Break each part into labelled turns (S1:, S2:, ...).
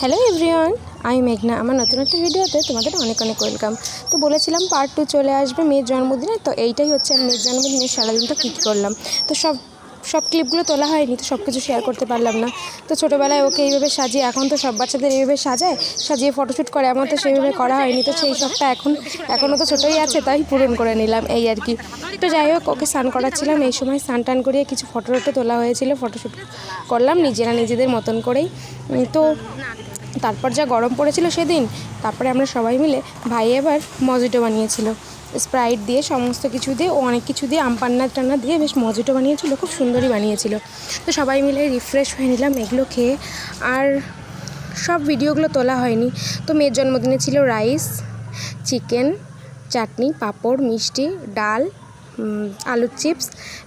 S1: Hello everyone আমি মেঘনা আমার নতুন একটা ভিডিওতে তোমাদের অনেক অনেক ওয়েলকাম তো বলেছিলাম পার্ট টু চলে আসবে মেয়ের জন্মদিনে, তো এইটাই হচ্ছে মেয়ের জন্মদিনে সারাদিনটা কী করলাম। তো সব সব ক্লিপগুলো তোলা হয়নি, তো সব কিছু শেয়ার করতে পারলাম না। তো ছোটোবেলায় ওকে এইভাবে সাজিয়ে, এখন তো সব বাচ্চাদের এইভাবে সাজায়, সাজিয়ে ফটোশ্যুট করে আমার তো সেইভাবে করা হয়নি, তো সেই সবটা এখন এখনও তো ছোটোই আছে, তাই পূরণ করে নিলাম, এই আর কি। তো যাই হোক, ওকে স্নান করাচ্ছিলাম, এই সময় স্নান টান করিয়ে কিছু ফটো টটো তোলা হয়েছিল ফটোশ্যুট করলাম, নিজেরা নিজেদের মতন করেই। তো তারপর যা গরম পড়েছিল সেদিন, তারপরে আমরা সবাই মিলে ভাই এবার মজিটো বানিয়েছিল। স্প্রাইট দিয়ে, সমস্ত কিছু দিয়ে, ও অনেক কিছু দিয়ে আমপান্না টান্না দিয়ে বেশ মজিটো বানিয়েছিল, খুব সুন্দরই বানিয়েছিল। তো সবাই মিলে রিফ্রেশ হয়ে নিলাম এগুলো খেয়ে। আর সব ভিডিওগুলো তোলা হয়নি। তো মেয়ের জন্মদিনে ছিল রাইস চিকেন চাটনি, পাঁপড়, মিষ্টি, ডাল আলুর চিপস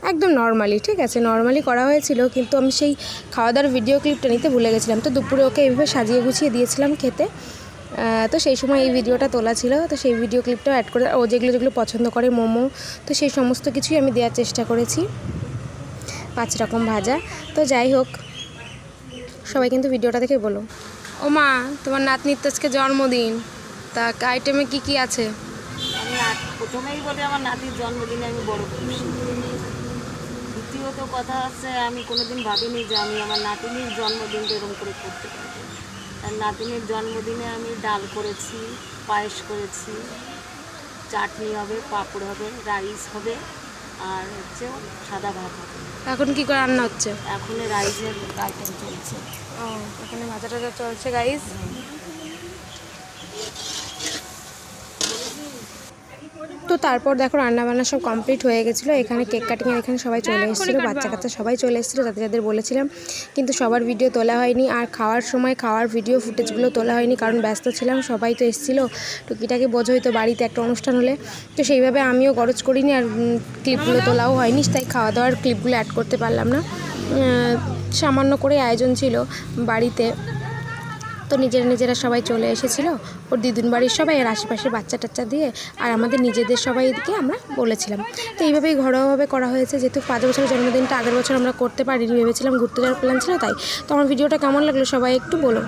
S1: একদম নর্মালি ঠিক আছে? নর্মালি করা হয়েছিল, কিন্তু আমি সেই খাওয়া দাওয়ার ভিডিও ক্লিপটা নিতে ভুলে গেছিলাম। তো দুপুরে ওকে এইভাবে সাজিয়ে গুছিয়ে দিয়েছিলাম খেতে। তো সেই সময় এই ভিডিওটা তোলা ছিল তো সেই ভিডিও ক্লিপটাও অ্যাড করে ও যেগুলো যেগুলো পছন্দ করে মোমো তো সেই সমস্ত কিছুই আমি দেওয়ার চেষ্টা করেছি পাঁচ রকম ভাজা। তো যাই হোক সবাই কিন্তু ভিডিওটা দেখে বলো। ও মা তোমার নাতনির তো আজকে জন্মদিন তা আইটেমে কি কি আছে?
S2: আমি প্রথমেই বলি আমার নাতির জন্মদিনে আমি বড় খুশি। দ্বিতীয়ত কথা হচ্ছে আমি কোনোদিন ভাবিনি যে আমি আমার নাতিনির জন্মদিনটা এরকম করে করতে পারব। আর নাতিনির জন্মদিনে আমি ডাল করেছি পায়েস করেছি চাটনি হবে পাঁপড় হবে রাইস হবে আর হচ্ছে সাদা ভাত হবে।
S1: এখন কি করে রান্না হচ্ছে?
S2: এখন রাইসের আইটেম চলছে।
S1: ও এখানে ভাজা টাজা চলছে গাইস তো তারপর দেখো রান্না বান্না সব কমপ্লিট হয়ে গেছিল। এখানে কেক কাটিংয়ের এখানে সবাই চলে এসেছিল বাচ্চা কাচ্চা সবাই চলে এসেছিল যাদের যাদের বলেছিলাম। কিন্তু সবার ভিডিও তোলা হয়নি আর খাওয়ার সময় খাওয়ার ভিডিও ফুটেজগুলো তোলা হয়নি কারণ ব্যস্ত ছিলাম সবাই তো এসেছিল। টুকিটাকি বোঝোই তো বাড়িতে একটা অনুষ্ঠান হলে। তো সেইভাবে আমিও গরজ করিনি আর ক্লিপগুলো তোলাও হয়নি তাই খাওয়া দাওয়ার ক্লিপগুলো অ্যাড করতে পারলাম না। সামান্য করে আয়োজন ছিল বাড়িতে। তো নিজেরা নিজেরা সবাই চলে এসেছিল। ওর দিদুন বাড়ির সবাই এর আশেপাশের বাচ্চা টাচ্চা দিয়ে আর আমাদের নিজেদের সবাইকে আমরা বলেছিলাম। তো এইভাবেই ঘরোয়াভাবে করা হয়েছে। যেহেতু পাঁচ বছরের জন্মদিনটা আগের বছর আমরা করতে পারিনি, ভেবেছিলাম ঘুরতে যাওয়ার প্ল্যান ছিল তাই। তো আমার ভিডিওটা কেমন লাগল সবাই একটু বলো।